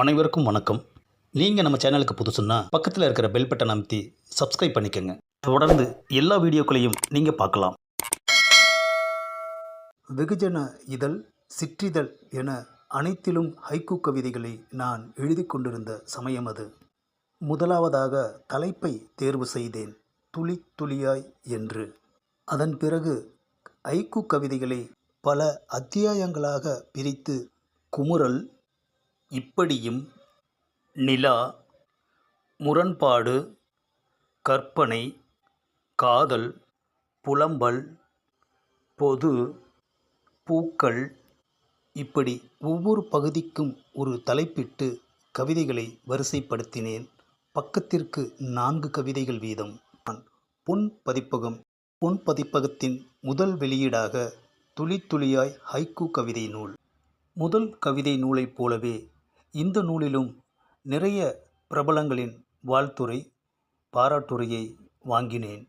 அனைவருக்கும் வணக்கம். நீங்கள் நம்ம சேனலுக்கு புதுசுன்னா பக்கத்தில் இருக்கிற பெல் பட்டன் அமைத்தி சப்ஸ்கிரைப் பண்ணிக்கோங்க. தொடர்ந்து எல்லா வீடியோக்களையும் நீங்கள் பார்க்கலாம். வெகுஜன இதழ் சிற்றிதழ் என அனைத்திலும் ஹைக்கு கவிதைகளை நான் எழுதி கொண்டிருந்த சமயம் அது. முதலாவதாக தலைப்பை தேர்வு செய்தேன். துளி துளியாய் என்று. அதன் பிறகு ஐக்கு கவிதைகளை பல அத்தியாயங்களாக பிரித்து குமுறல் இப்படியும் நிலா முரண்பாடு கற்பனை காதல் புலம்பல் பொது பூக்கள் இப்படி ஒவ்வொரு பகுதிக்கும் ஒரு தலைப்பிட்டு கவிதைகளை வரிசைப்படுத்தினேன். பக்கத்திற்கு நான்கு கவிதைகள் வீதம். நான் பொன் பதிப்பகம். பொன் பதிப்பகத்தின் முதல் வெளியீடாக துளி துளியாய் ஹைக்கு கவிதை நூல். முதல் கவிதை நூலைப் போலவே இந்த நூலிலும் நிறைய பிரபலங்களின் வாழ்த்துரை பாராட்டுரையை வாங்கினேன்.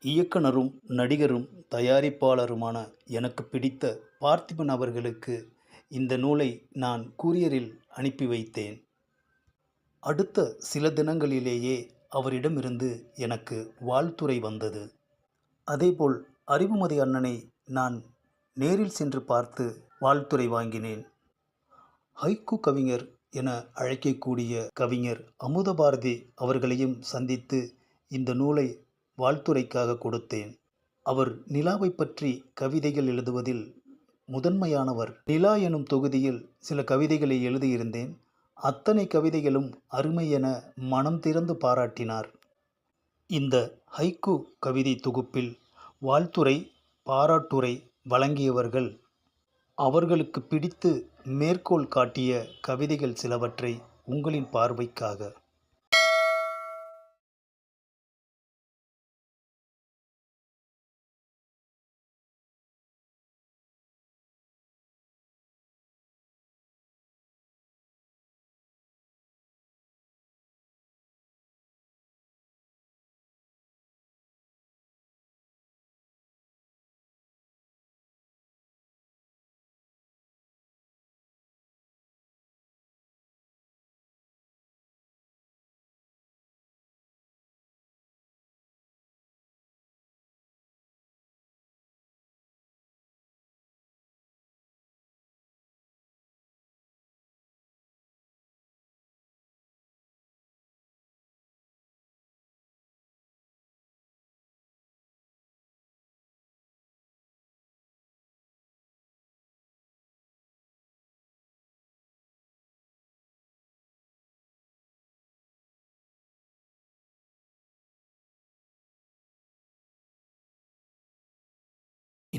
இயக்குனரும் நடிகரும் தயாரிப்பாளருமான எனக்கு பிடித்த பார்த்திபன் அவர்களுக்கு இந்த நூலை நான் கூரியரில் அனுப்பி வைத்தேன். அடுத்த சில தினங்களிலேயே அவரிடமிருந்து எனக்கு வாழ்த்துறை வந்தது. அதேபோல் அறிவுமதி அண்ணனை நான் நேரில் சென்று பார்த்து வாழ்த்துறை வாங்கினேன். ஹைக்கூ கவிஞர் என அழைக்கக்கூடிய கவிஞர் அமுதபாரதி அவர்களையும் சந்தித்து இந்த நூலை வாழ்த்துரைக்காக கொடுத்தேன். அவர் நிலாவை பற்றி கவிதைகள் எழுதுவதில் முதன்மையானவர். நிலா எனும் தொகுதியில் சில கவிதைகளை எழுதியிருந்தேன். அத்தனை கவிதைகளும் அருமை என மனம் திறந்து பாராட்டினார். இந்த ஹைக்கு கவிதை தொகுப்பில் வாழ்த்துரை பாராட்டுரை வழங்கியவர்கள் அவர்களுக்கு பிடித்து மேற்கோள் காட்டிய கவிதைகள் சிலவற்றை உங்களின் பார்வைக்காக